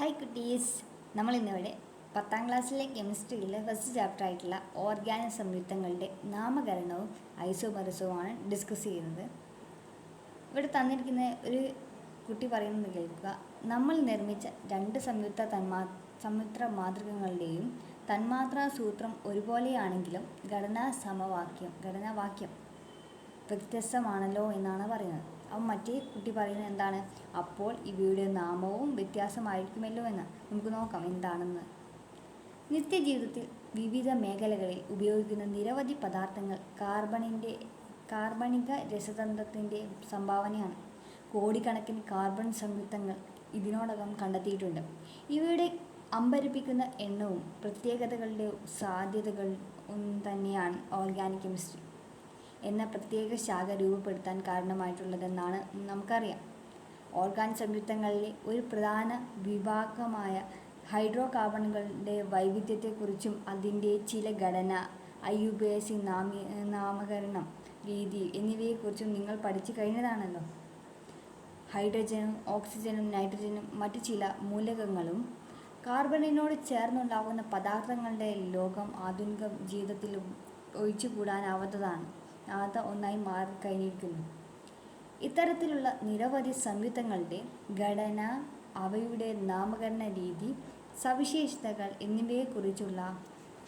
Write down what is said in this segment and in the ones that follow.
Hi കുട്ടീസ്. നമ്മൾ ഇന്നിവിടെ പത്താം ക്ലാസ്സിലെ കെമിസ്ട്രിയിലെ ഫസ്റ്റ് ചാപ്റ്റർ ആയിട്ടുള്ള ഓർഗാനിക് സംയുക്തങ്ങളുടെ നാമകരണവും ഐസോമറിസവുമാണ് ഡിസ്കസ് ചെയ്യുന്നത്. ഇവിടെ തന്നിരിക്കുന്ന ഒരു കുട്ടി പറയുന്നത് കേൾക്കുക. നമ്മൾ നിർമ്മിച്ച രണ്ട് സംയുക്ത തന്മാ സംയുക്ത മാതൃകങ്ങളുടെയും തന്മാത്രാ സൂത്രം ഒരുപോലെയാണെങ്കിലും ഘടനാ സമവാക്യം ഘടനാവാക്യം വ്യത്യസ്തമാണല്ലോ എന്നാണ് പറയുന്നത്. അപ്പം മറ്റേ കുട്ടി പറയുന്നത് എന്താണ്? അപ്പോൾ ഇവയുടെ നാമവും വ്യത്യാസമായിരിക്കുമല്ലോ എന്ന്. നമുക്ക് നോക്കാം എന്താണെന്ന്. നിത്യജീവിതത്തിൽ വിവിധ മേഖലകളിൽ ഉപയോഗിക്കുന്ന നിരവധി പദാർത്ഥങ്ങൾ കാർബണിന്റെ കാർബണിക രസതന്ത്രത്തിന്റെ സംഭാവനയാണ്. കോടിക്കണക്കിന് കാർബൺ സംയുക്തങ്ങൾ ഇതിനോടകം കണ്ടെത്തിയിട്ടുണ്ട്. ഇവയുടെ അമ്പരിപ്പിക്കുന്ന എണ്ണവും പ്രത്യേകതകളുടെ സാധ്യതകളും തന്നെയാണ് ഓർഗാനിക് കെമിസ്ട്രി. എന്ന പ്രത്യേക ശാഖ രൂപപ്പെടുത്താൻ കാരണമായിട്ടുള്ളതെന്നാണ് നമുക്കറിയാം. ഓർഗാൻ സംയുക്തങ്ങളിലെ ഒരു പ്രധാന വിഭാഗമായ ഹൈഡ്രോ കാർബണുകളുടെ വൈവിധ്യത്തെക്കുറിച്ചും അതിന്റെ ചില ഘടന I U B S C നാമി നാമകരണം രീതി എന്നിവയെക്കുറിച്ചും നിങ്ങൾ പഠിച്ചു കഴിഞ്ഞതാണല്ലോ. ഹൈഡ്രജനും ഓക്സിജനും നൈട്രജനും മറ്റു ചില മൂലകങ്ങളും കാർബണിനോട് ചേർന്നുണ്ടാകുന്ന പദാർത്ഥങ്ങളുടെ ലോകം ആധുനിക ജീവിതത്തിൽ ഒഴിച്ചുകൂടാനാവാത്തതാണ്. ആവാത്ത ഒന്നായി മാറിക്കഴിഞ്ഞിരിക്കുന്നു. ഇത്തരത്തിലുള്ള നിരവധി സംയുക്തങ്ങളുടെ ഘടന അവയുടെ നാമകരണ രീതി സവിശേഷതകൾ എന്നിവയെക്കുറിച്ചുള്ള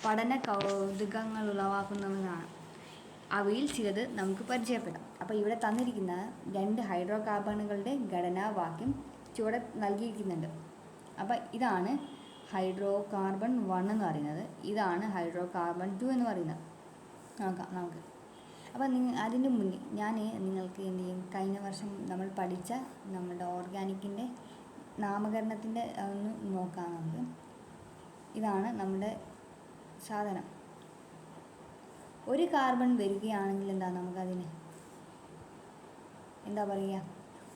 പഠന കൗതുകങ്ങൾ ഉളവാക്കുന്നതാണ് അവയിൽ ചിലത് നമുക്ക് പരിചയപ്പെടാം. അപ്പോൾ ഇവിടെ തന്നിരിക്കുന്ന രണ്ട് ഹൈഡ്രോ കാർബണുകളുടെ ഘടനാവാക്യം ചുവടെ നൽകിയിരിക്കുന്നുണ്ട്. അപ്പോൾ ഇതാണ് ഹൈഡ്രോ കാർബൺ വൺ എന്ന് പറയുന്നത്. ഇതാണ് ഹൈഡ്രോ കാർബൺ ടു എന്ന് പറയുന്നത്. നോക്കാം നമുക്ക്. അപ്പോൾ നിങ്ങൾ അതിന് മുന്നേ ഞാൻ നിങ്ങൾക്ക് എന്ത് ചെയ്യും? കഴിഞ്ഞ വർഷം നമ്മൾ പഠിച്ച നമ്മുടെ ഓർഗാനിക്കിന്റെ നാമകരണത്തിന്റെ ഒന്ന് നോക്കാം നമുക്ക്. ഇതാണ് നമ്മുടെ സാധനം. ഒരു കാർബൺ വരികയാണെങ്കിൽ എന്താ നമുക്കതിന്? എന്താ പറയുക?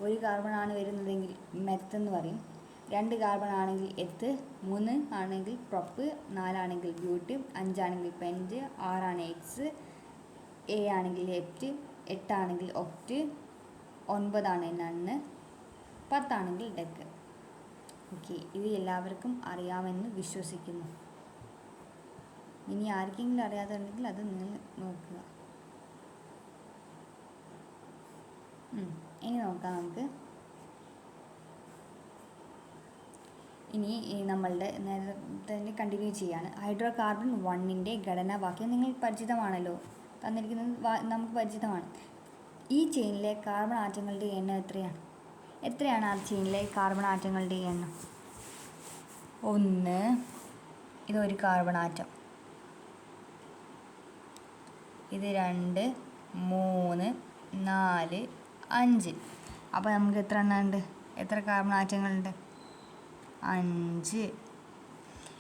ഒരു കാർബൺ ആണ് വരുന്നതെങ്കിൽ മെത്ത് എന്ന് പറയും. രണ്ട് കാർബൺ ആണെങ്കിൽ എത്ത് മൂന്ന് ആണെങ്കിൽ പ്രൊപ്പ് നാലാണെങ്കിൽ ബ്യൂട്ടി അഞ്ചാണെങ്കിൽ പെന്റ് ആറാണ് എക്സ് എ ആണെങ്കിൽ എറ്റ് എട്ടാണെങ്കിൽ ഒറ്റ് ഒൻപതാണ് നണ്ണ് പത്താണെങ്കിൽ ഡെക്ക് ഓക്കെ ഇത് എല്ലാവർക്കും അറിയാമെന്ന് വിശ്വസിക്കുന്നു. ഇനി ആർക്കെങ്കിലും അറിയാതുണ്ടെങ്കിൽ അത് നിങ്ങൾ നോക്കുക. ഇനി നോക്കാം നമുക്ക്. ഇനി നമ്മളുടെ നേരത്തെ കണ്ടിന്യൂ ചെയ്യാണ്. ഹൈഡ്രോ കാർബൺ വണ്ണിന്റെ ഘടനാവാക്യം നിങ്ങൾ പരിചിതമാണല്ലോ. തന്നിരിക്കുന്നത് നമുക്ക് പരിചിതമാണ്. ഈ ചെയിനിലെ കാർബൺ ആറ്റങ്ങളുടെ എണ്ണം എത്രയാണ്? എത്രയാണ് ആ ചെയിനിലെ കാർബൺ ആറ്റങ്ങളുടെ എണ്ണം? ഒന്ന് ഇതൊരു കാർബൺ ആറ്റം. ഇത് രണ്ട് മൂന്ന് നാല് അഞ്ച്. അപ്പോൾ നമുക്ക് എത്ര എണ്ണം ഉണ്ട്? എത്ര കാർബൺ ആറ്റങ്ങളുണ്ട്? അഞ്ച്.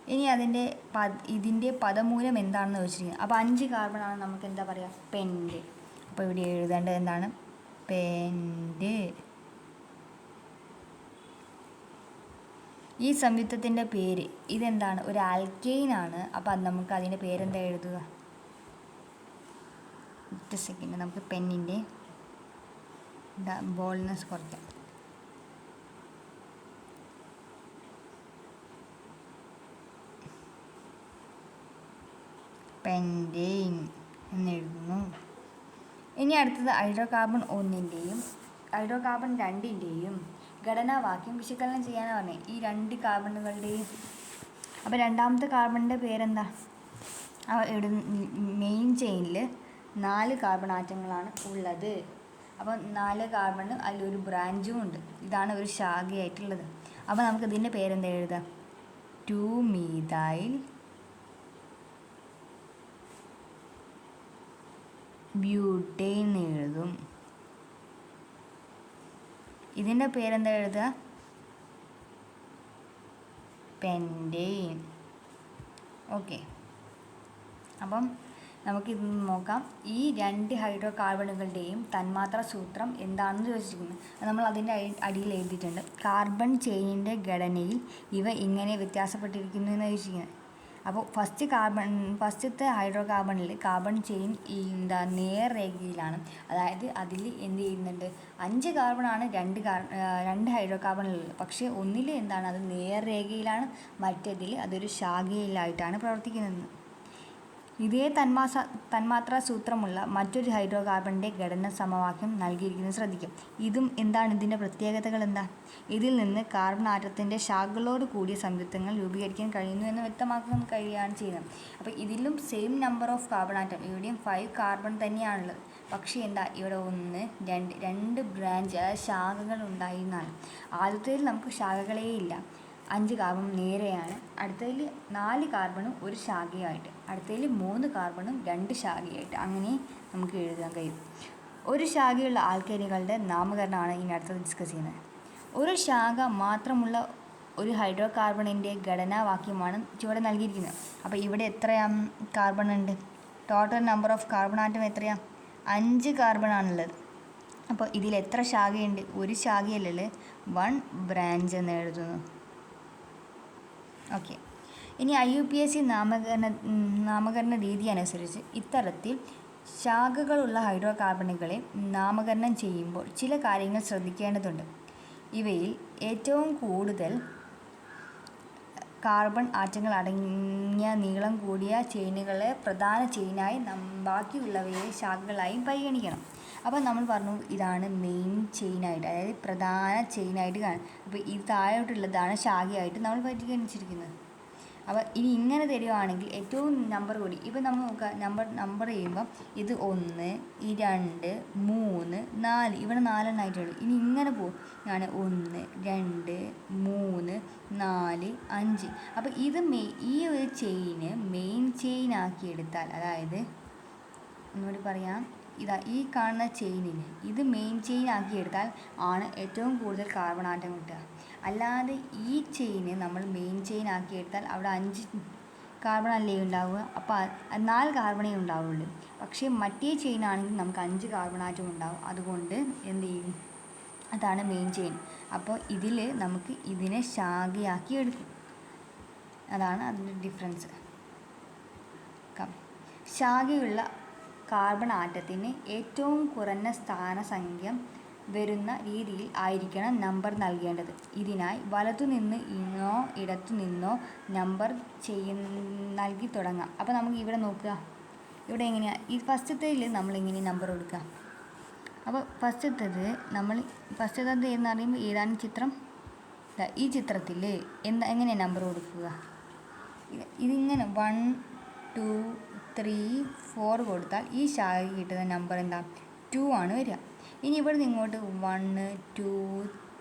ഇനി അതിന്റെ പദ ഇതിന്റെ പദമൂലം എന്താണെന്ന് ചോദിച്ചിരിക്കുന്നത് അപ്പോൾ അഞ്ച് കാർബണാണ് നമുക്ക് എന്താ പറയുക പെൻഡ് അപ്പോൾ ഇവിടെ എഴുതേണ്ടത് എന്താണ്? പെൻഡ് ഈ സംയുക്തത്തിന്റെ പേര് ഇതെന്താണ്? ഒരു ആൽക്കെയിൻ ആണ്. അപ്പോൾ നമുക്ക് അതിന്റെ പേരെന്താ എഴുതുക? ഒറ്റ സെക്കൻഡ് നമുക്ക് പെന്നിന്റെ ബോൾനെസ് കുറയ്ക്കാം. പെന്റെയിൻ എന്നെഴുതുന്നു ഇനി അടുത്തത് ഹൈഡ്രോ കാർബൺ ഒന്നിന്റെയും ഹൈഡ്രോ കാർബൺ രണ്ടിന്റെയും ഘടനാവാക്യം വിശകലനം ചെയ്യാനാണ് പറഞ്ഞത് ഈ രണ്ട് കാർബണുകളുടെയും അപ്പോൾ രണ്ടാമത്തെ കാർബണിന്റെ പേരെന്താ? ഇവിടെ മെയിൻ ചെയിനിൽ നാല് കാർബൺ ആറ്റങ്ങളാണ് ഉള്ളത്. അപ്പോൾ നാല് കാർബണ് അതിലൊരു ബ്രാഞ്ചും ഉണ്ട്. ഇതാണ് ഒരു ശാഖയായിട്ടുള്ളത്. അപ്പോൾ നമുക്ക് ഇതിന്റെ പേരെന്താ എഴുതാം? ടു മീതൈൽ ബ്യൂട്ടൈൻ എഴുതും. ഇതിന്റെ പേരെന്താ എഴുതുക? Pentane okay. അപ്പം നമുക്കിത് നോക്കാം. ഈ രണ്ട് ഹൈഡ്രോ കാർബണുകളുടെയും തന്മാത്ര സൂത്രം എന്താണെന്ന് ചോദിച്ചിരിക്കുന്നത് നമ്മൾ അതിന്റെ അടിയിൽ എഴുതിയിട്ടുണ്ട്. കാർബൺ ചെയിനിന്റെ ഘടനയിൽ ഇവ ഇങ്ങനെ വ്യത്യാസപ്പെട്ടിരിക്കുന്നു എന്ന് ചോദിച്ചിരിക്കുന്നത്. അപ്പോൾ ഫസ്റ്റ് കാർബൺ ഫസ്റ്റത്തെ ഹൈഡ്രോ കാർബണിൽ കാർബൺ ചെയിൻ എന്താ നേർരേഖയിലാണ് അതായത് അതിൽ എന്ത് ചെയ്യുന്നുണ്ട്? അഞ്ച് കാർബണാണ് രണ്ട് കാർ രണ്ട് ഹൈഡ്രോ കാർബണിലുള്ളത് പക്ഷേ ഒന്നിൽ എന്താണ്? അത് നേർരേഖയിലാണ് മറ്റേതിൽ അതൊരു ശാഖയിലായിട്ടാണ് പ്രവർത്തിക്കുന്നത്. ഇതേ തന്മാസ തന്മാത്രാ സൂത്രമുള്ള മറ്റൊരു ഹൈഡ്രോ കാർബണിന്റെ ഘടന സമവാക്യം നൽകിയിരിക്കുന്നത് ശ്രദ്ധിക്കും. ഇതും എന്താണ്? ഇതിന്റെ പ്രത്യേകതകൾ എന്താ? ഇതിൽ നിന്ന് കാർബൺ ആറ്റത്തിന്റെ ശാഖകളോട് കൂടിയ സംയുക്തങ്ങൾ രൂപീകരിക്കാൻ കഴിയുന്നു എന്ന് വ്യക്തമാക്കാൻ കഴിയുകയാണ് ചെയ്യുന്നത്. അപ്പോൾ ഇതിലും same number of carbon atom ഇവിടെയും ഫൈവ് കാർബൺ തന്നെയാണുള്ളത്. പക്ഷേ എന്താ? ഇവിടെ ഒന്ന് രണ്ട് രണ്ട് ബ്രാഞ്ച് അതായത് ശാഖകൾ ഉണ്ടായിരുന്നാണ് ആദ്യത്തേതിൽ നമുക്ക് ശാഖകളേ ഇല്ല. അഞ്ച് കാർബൺ നേരെയാണ്. അടുത്തതിൽ നാല് കാർബണും ഒരു ശാഖയായിട്ട് അടുത്തതിൽ മൂന്ന് കാർബണും രണ്ട് ശാഖയായിട്ട് അങ്ങനെ നമുക്ക് എഴുതാൻ കഴിയും. ഒരു ശാഖയുള്ള ആൽക്കേനുകളുടെ നാമകരണമാണ് ഇനി അടുത്തത് ഡിസ്കസ് ചെയ്യുന്നത്. ഒരു ശാഖ മാത്രമുള്ള ഒരു ഹൈഡ്രോ കാർബണിന്റെ ഘടനാവാക്യമാണ് ചുവടെ നൽകിയിരിക്കുന്നത്. അപ്പോൾ ഇവിടെ എത്രയാ കാർബൺ ഉണ്ട്? Total number of carbon atom എത്രയാ? അഞ്ച് കാർബൺ ആണുള്ളത്. അപ്പോൾ ഇതിൽ എത്ര ശാഖയുണ്ട്? ഒരു ശാഖയല്ലേ വൺ ബ്രാഞ്ച് എന്ന് എഴുതുന്നു. ഓക്കെ. ഇനി I U P S C നാമകരണ നാമകരണ രീതി അനുസരിച്ച് ഇത്തരത്തിൽ ശാഖകളുള്ള ഹൈഡ്രോ കാർബണുകളെ നാമകരണം ചെയ്യുമ്പോൾ ചില കാര്യങ്ങൾ ശ്രദ്ധിക്കേണ്ടതുണ്ട്. ഇവയിൽ ഏറ്റവും കൂടുതൽ കാർബൺ ആറ്റങ്ങൾ അടങ്ങിയ നീളം കൂടിയ ചെയിനുകളെ പ്രധാന ചെയിനായി ബാക്കിയുള്ളവയെ ശാഖകളായും പരിഗണിക്കണം. അപ്പോൾ നമ്മൾ പറഞ്ഞു ഇതാണ് മെയിൻ ചെയിനായിട്ട് അതായത് പ്രധാന ചെയിനായിട്ട് കാണാം അപ്പോൾ ഈ താഴോട്ടുള്ളതാണ് ശാഖയായിട്ട് നമ്മൾ പരിഗണിച്ചിരിക്കുന്നത്. അപ്പോൾ ഇനി ഇങ്ങനെ തരുവാണെങ്കിൽ ഏറ്റവും നമ്പർ കൂടി. ഇപ്പോൾ നമ്മൾ നോക്കുക നമ്പർ നമ്പർ ചെയ്യുമ്പം ഇത് ഒന്ന് ഈ രണ്ട് മൂന്ന് നാല്. ഇവിടെ നാലെണ്ണമായിട്ടുള്ളൂ ഇനി ഇങ്ങനെ പോകും ഞാൻ ഒന്ന് രണ്ട് മൂന്ന് നാല് അഞ്ച്. അപ്പോൾ ഇത് മെയ് ഈ ഒരു ചെയിന് മെയിൻ ചെയിൻ ആക്കി എടുത്താൽ അതായത് ഒന്നുകൂടി പറയാം. ഇതാ ഈ കാണുന്ന ചെയിനിന് ഇത് മെയിൻ ചെയിൻ ആക്കി എടുത്താൽ ആണ് ഏറ്റവും കൂടുതൽ കാർബൺ ആറ്റം കിട്ടുക. അല്ലാതെ ഈ ചെയിന് നമ്മൾ മെയിൻ ചെയിൻ ആക്കി എടുത്താൽ അവിടെ അഞ്ച് കാർബൺ അല്ലേ ഉണ്ടാവുക? അപ്പോൾ നാല് കാർബണേ ഉണ്ടാവുള്ളൂ. പക്ഷേ മറ്റേ ചെയിൻ ആണെങ്കിൽ നമുക്ക് അഞ്ച് കാർബൺ ആറ്റം ഉണ്ടാവും. അതുകൊണ്ട് എന്ത് ചെയ്യും? അതാണ് മെയിൻ ചെയിൻ അപ്പോൾ ഇതിൽ നമുക്ക് ഇതിനെ ശാഖയാക്കി എടുക്കും. അതാണ് അതിന്റെ ഡിഫറൻസ് ശാഖയുള്ള കാർബൺ ആറ്റത്തിന് ഏറ്റവും കുറഞ്ഞ സ്ഥാനസംഖ്യ വരുന്ന രീതിയിൽ ആയിരിക്കണം നമ്പർ നൽകേണ്ടത്. ഇതിനായി വലത്തുനിന്ന് ഇന്നോ ഇടത്തു നിന്നോ നമ്പർ ചെയ്യ നൽകി തുടങ്ങാം. അപ്പോൾ നമുക്ക് ഇവിടെ നോക്കുക. ഇവിടെ എങ്ങനെയാണ് ഈ ഫസ്റ്റത്തേതിൽ നമ്മളിങ്ങനെ നമ്പർ കൊടുക്കുക. അപ്പോൾ ഫസ്റ്റത്തേത് നമ്മൾ ഫസ്റ്റത്തേത് എന്ന് പറയുമ്പോൾ ഏതാണ് ചിത്രം? ഈ ചിത്രത്തിൽ എന്താ എങ്ങനെയാണ് നമ്പർ കൊടുക്കുക? ഇത് ഇതിങ്ങനെ വൺ ടു ത്രീ ഫോർ കൊടുത്താൽ ഈ ശാഖയ്ക്ക് കിട്ടുന്ന നമ്പർ എന്താ? ടു ആണ് വരിക. ഇനി ഇവിടെ നിന്ന് ഇങ്ങോട്ട് വണ്ണ് ടു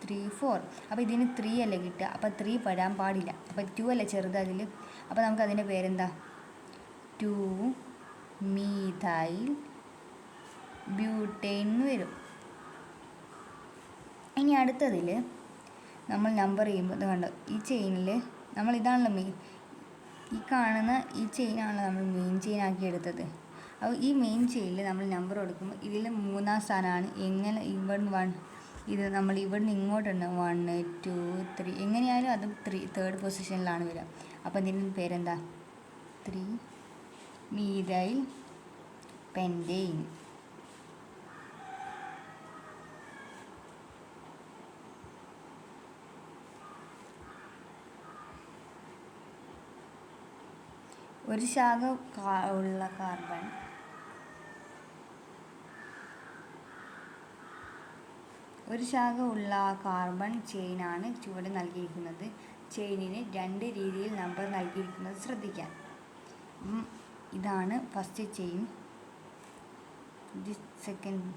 ത്രീ ഫോർ അപ്പോൾ ഇതിന് ത്രീ അല്ലേ കിട്ടുക. അപ്പോൾ ത്രീ വരാൻ പാടില്ല. അപ്പോൾ ടു അല്ലേ ചെറുത് അതിൽ അപ്പോൾ നമുക്ക് അതിന്റെ പേരെന്താ? ടു മീഥൈൽ ബ്യൂട്ടൈൻ എന്ന് വരും. ഇനി അടുത്തതിൽ നമ്മൾ നമ്പർ ചെയ്യുമ്പോൾ ഇത് കണ്ടോ? ഈ ചെയിനിൽ നമ്മൾ ഇതാണല്ലോ മെയിൻ ഈ കാണുന്ന ഈ ചെയിനാണ് നമ്മൾ മെയിൻ ചെയിൻ ആക്കി എടുത്തത്. അപ്പോൾ ഈ മെയിൻ ചെയിനിൽ നമ്മൾ നമ്പർ കൊടുക്കുമ്പോൾ ഇതിൽ മൂന്നാം സ്ഥാനമാണ്. എങ്ങനെ ഇവിടുന്ന് വൺ ഇത് നമ്മൾ ഇവിടുന്ന് ഇങ്ങോട്ടുണ്ട്. വൺ ടു ത്രീ എങ്ങനെയായാലും അത് ത്രീ തേർഡ് പൊസിഷനിലാണ് വരിക. അപ്പോൾ ഇതിന്റെ പേരെന്താ? ത്രീ മീതായി പെന്റെയിൻ ഒരു ശാഖ ഉള്ള കാർബൺ ഒരു ശാഖ ഉള്ള കാർബൺ ചെയിനാണ് ചുവടെ നൽകിയിരിക്കുന്നത്. ചെയിനിന് രണ്ട് രീതിയിൽ നമ്പർ നൽകിയിരിക്കുന്നത് ശ്രദ്ധിക്കാം. ഇതാണ് ഫസ്റ്റ് ചെയിൻ ഇത് സെക്കൻഡ്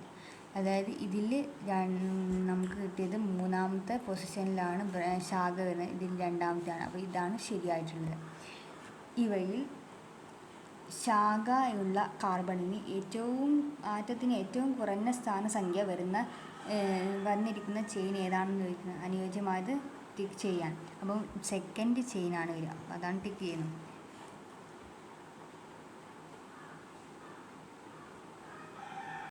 അതായത് ഇതിൽ നമുക്ക് കിട്ടിയത് മൂന്നാമത്തെ പൊസിഷനിലാണ് ശാഖ വരുന്നത്. ഇതിൽ രണ്ടാമത്തെയാണ്. അപ്പോൾ ഇതാണ് ശരിയായിട്ടുള്ളത്. ഇവയിൽ ശാഖയുള്ള കാർബണിന് ഏറ്റവും ആറ്റത്തിന് ഏറ്റവും കുറഞ്ഞ സ്ഥാനസംഖ്യ വരുന്ന വന്നിരിക്കുന്ന ചെയിൻ ഏതാണെന്ന് ചോദിക്കുന്നത്. അനുയോജ്യമായത് ടിക്ക് ചെയ്യാൻ അപ്പം സെക്കൻഡ് ചെയിനാണ് വരിക. അതാണ് ടിക്ക് ചെയ്യുന്നത്.